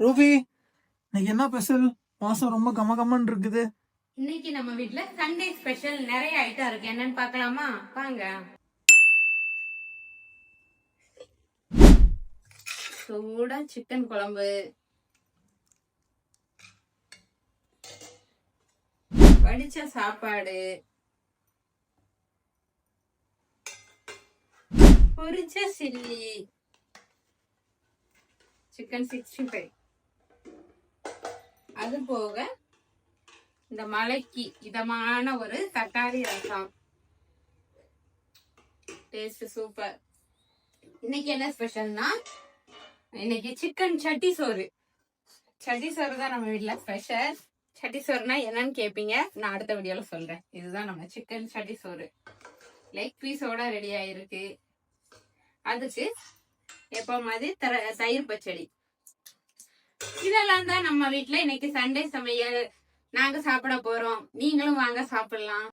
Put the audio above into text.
Ruby இன்னைக்கு என்ன special மாசம் ரொம்ப கம கமன்னு இருக்குது. இன்னைக்கு நம்ம வீட்ல சண்டே ஸ்பெஷல் நிறைய ஐட்டம் இருக்கு. என்னன்னு பார்க்கலாமா? வாங்க. சூடா சிக்கன் குழம்பு. வடிச்ச சாப்பாடு. பொரிச்ச சில்லி. சிக்கன் சிக்ஸ்டி ஃபைவ் அது போக இந்த மலைக்கு இதமான ஒரு தட்டாரி ரசம். டேஸ்ட் சூப்பர் இன்னைக்கு என்ன ஸ்பெஷல்னா இன்னைக்கு சிக்கன் சட்டி சோறு. சட்டி சோறு தான் நம்ம வீட்டில் ஸ்பெஷல் சட்டி சோறுனா என்னன்னு கேட்பீங்க நான் அடுத்த வீடியோவில் சொல்கிறேன் இதுதான் நம்ம சிக்கன் சட்டி சோறு. லெக் பீஸோட ரெடி ஆயிருக்கு. அதுக்கு எப்போ மாதிரி தர தயிர் பச்சடி. இதெல்லாம் தான் நம்ம வீட்டுல இன்னைக்கு சண்டே சமையல். நாங்க சாப்பிட போறோம். நீங்களும் வாங்க சாப்பிடலாம்.